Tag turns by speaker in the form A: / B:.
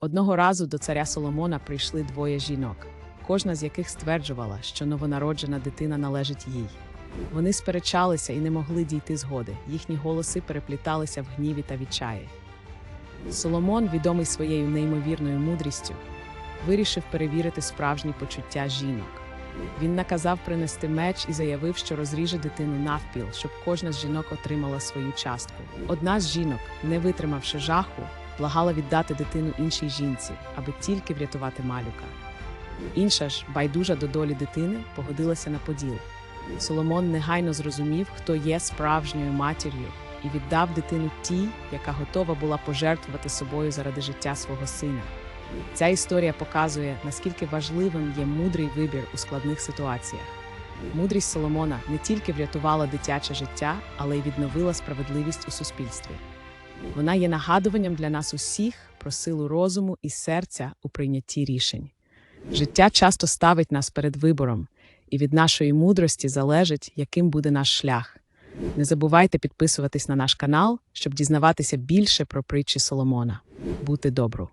A: Одного разу до царя Соломона прийшли двоє жінок, кожна з яких стверджувала, що новонароджена дитина належить їй. Вони сперечалися і не могли дійти згоди. Їхні голоси перепліталися в гніві та відчаї. Соломон, відомий своєю неймовірною мудрістю, вирішив перевірити справжні почуття жінок. Він наказав принести меч і заявив, що розріже дитину навпіл, щоб кожна з жінок отримала свою частку. Одна з жінок, не витримавши жаху, благала віддати дитину іншій жінці, аби тільки врятувати малюка. Інша ж, байдужа до долі дитини, погодилася на поділ. Соломон негайно зрозумів, хто є справжньою матір'ю, і віддав дитину тій, яка готова була пожертвувати собою заради життя свого сина. Ця історія показує, наскільки важливим є мудрий вибір у складних ситуаціях. Мудрість Соломона не тільки врятувала дитяче життя, але й відновила справедливість у суспільстві. Вона є нагадуванням для нас усіх про силу розуму і серця у прийнятті рішень. Життя часто ставить нас перед вибором, і від нашої мудрості залежить, яким буде наш шлях. Не забувайте підписуватись на наш канал, щоб дізнаватися більше про притчі Соломона. Бути добру!